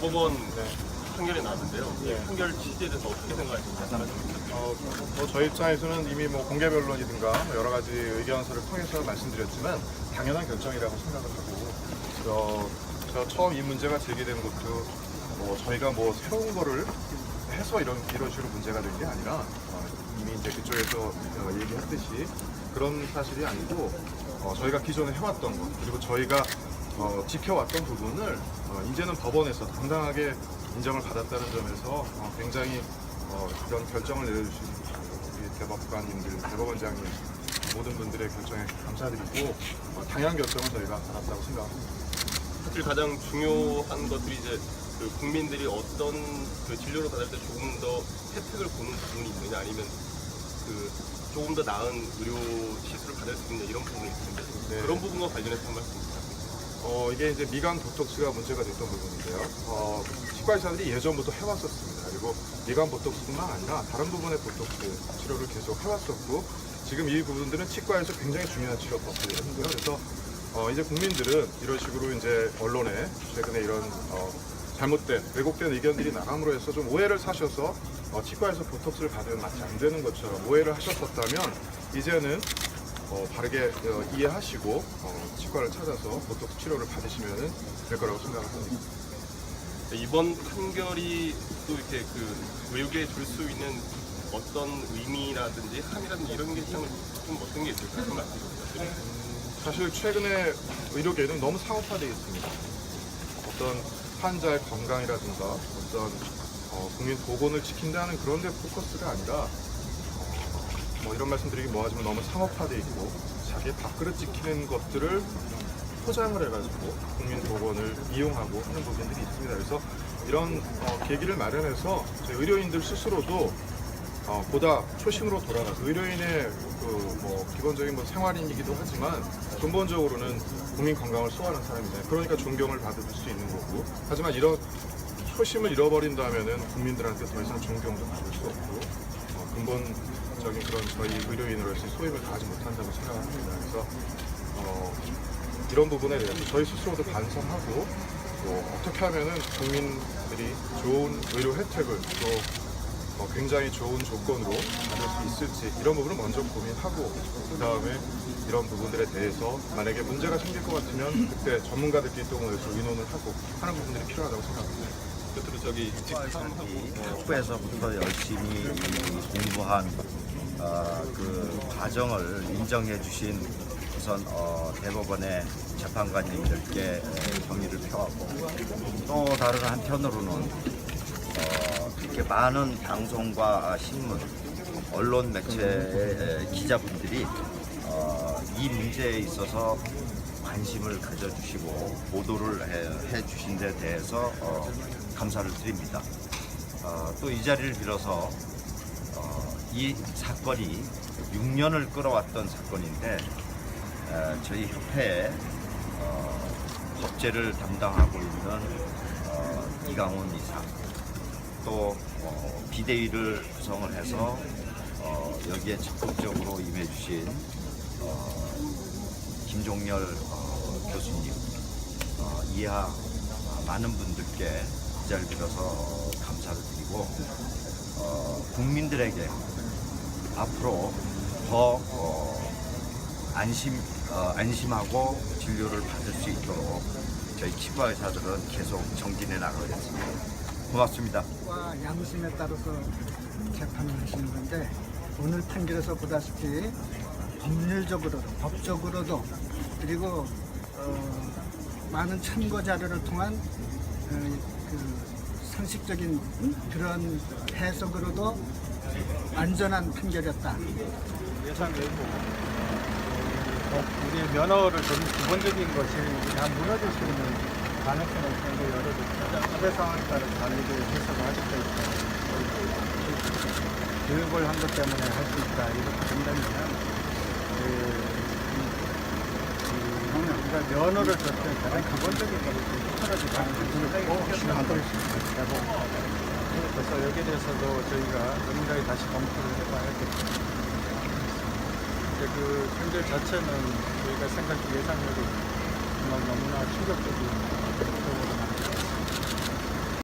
법원 판결이 나왔는데요. 이 판결 취지에 대해서 어떻게 생각하십니까? 어, 뭐 저희 입장에서는 이미 뭐 공개 변론이든가 여러 가지 의견서를 통해서 말씀드렸지만 당연한 결정이라고 생각을 하고 어, 저 처음 이 문제가 제기된 것도 뭐 저희가 뭐 새로운 거를 해서 이런 이런 식으로 문제가 된 게 아니라 어, 이미 이제 그쪽에서 어, 얘기했듯이 그런 사실이 아니고 어, 저희가 기존에 해왔던 것 그리고 저희가 어, 지켜왔던 부분을 어, 이제는 법원에서 당당하게 인정을 받았다는 점에서 어, 굉장히 어, 이런 결정을 내려주신 우리 대법관님들, 대법원장님 모든 분들의 결정에 감사드리고 어, 당연한 결정을 저희가 받았다고 생각합니다. 사실 가장 중요한 것들이 이제 그 국민들이 어떤 그 진료를 받을 때 조금 더 혜택을 보는 부분이 있느냐 아니면 그 조금 더 나은 의료 시술을 받을 수 있느냐 이런 부분이 있는데 네. 그런 부분과 관련해서 한 말씀 부탁드립니다. 어, 이게 이제 미간 보톡스가 문제가 됐던 부분인데요. 어, 치과 의사들이 예전부터 해왔었습니다. 그리고 미간 보톡스뿐만 아니라 다른 부분의 보톡스 치료를 계속 해왔었고 지금 이 부분들은 치과에서 굉장히 중요한 치료 법들이거든요. 그래서 어, 이제 국민들은 이런 식으로 이제 언론에 최근에 이런 어, 잘못된 왜곡된 의견들이 나감으로 해서 좀 오해를 사셔서 어, 치과에서 보톡스를 받으면 마치 안 되는 것처럼 오해를 하셨었다면 이제는 어, 바르게 어, 이해하시고 어, 치과를 찾아서 보톡스 치료를 받으시면 될 거라고 생각합니다. 이번 판결이 또 이렇게 그 의료계에 줄 수 있는 어떤 의미라든지 함이라든지 이런 게 좀 어떤 게 말씀 부탁드립니다. 사실 최근에 의료계는 너무 상업화되어 있습니다. 어떤 환자의 건강이라든가 어떤 어, 국민 보건을 지킨다는 그런 데 포커스가 아니라 어, 뭐 이런 말씀 드리기 뭐하지만 너무 상업화되어 있고 자기 밥그릇 지키는 것들을 포장을 해가지고 국민 보건을 이용하고 하는 부분들이 있습니다. 그래서 이런 어, 계기를 마련해서 의료인들 스스로도 어, 보다 초심으로 돌아가서 의료인의 그 뭐 기본적인 뭐 생활인이기도 하지만 근본적으로는 국민 건강을 소화하는 사람이잖아요. 그러니까 존경을 받을 수 있는 거고. 하지만 이런 초심을 잃어버린다면은 국민들한테 더 이상 존경도 받을 수 없고 어, 근본 적인 그런 저희 의료인으로서의 소임을 다하지 못한다고 생각합니다. 그래서 어, 이런 부분에 대해서 저희 스스로도 반성하고 또 어떻게 하면은 국민들이 좋은 의료 혜택을 또 어, 굉장히 좋은 조건으로 받을 수 있을지 이런 부분을 먼저 고민하고 그 다음에 이런 부분들에 대해서 만약에 문제가 생길 것 같으면 그때 전문가들끼리 또 모여서 의논을 하고 하는 부분들이 필요하다고 생각합니다. 끝으로 저기 직함하고 학부에서부터 열심히 공부한 어, 그 과정을 인정해 주신 우선 어, 대법원의 재판관님들께 에, 경의를 표하고 또 다른 한편으로는 어, 이렇게 많은 방송과 신문, 언론 매체의 에, 기자분들이 어, 이 문제에 있어서 관심을 가져주시고 보도를 해, 해 주신 데 대해서 어, 감사를 드립니다. 어, 또 이 자리를 빌어서 어, 이 사건이 6년을 끌어왔던 사건인데 에, 저희 협회에 어, 법제를 담당하고 있는 어, 이강원 이사 또 어, 비대위를 구성을 해서 어, 여기에 적극적으로 임해주신 어, 어, 교수님 어, 이하 어, 많은 분들께 이 자리를 빌어서 감사를 드리고 어, 국민들에게 앞으로 더 어, 안심 어, 안심하고 진료를 받을 수 있도록 저희 치과 의사들은 계속 정진해 나가겠습니다. 고맙습니다. 과 양심에 따라서 재판을 하시는 건데 오늘 판결에서 보다시피 법률적으로도 법적으로도 그리고 어, 많은 참고 자료를 통한 어, 그 상식적인 그런 해석으로도 안전한 판결이었다. 예산 외부 어, 우리의 면허를 좀 기본적인 것이 다 무너질 수 있는 가능성을 굉장히 열어줬다. 사회 상황에 따라 다르게 해석을 하기 때문에 교육을 한 것 때문에 할 수 있다 이렇게 된다면 그, 그, 우리가 면허를 줬을 때 가장 기본적인 것이 떨어지지 않는 수 있다고 그래서 여기에 대해서도 저희가 은밀하게 다시 검토를 해봐야겠다. 근데 그 판결 자체는 저희가 생각한 예상외로 정말 너무나 충격적인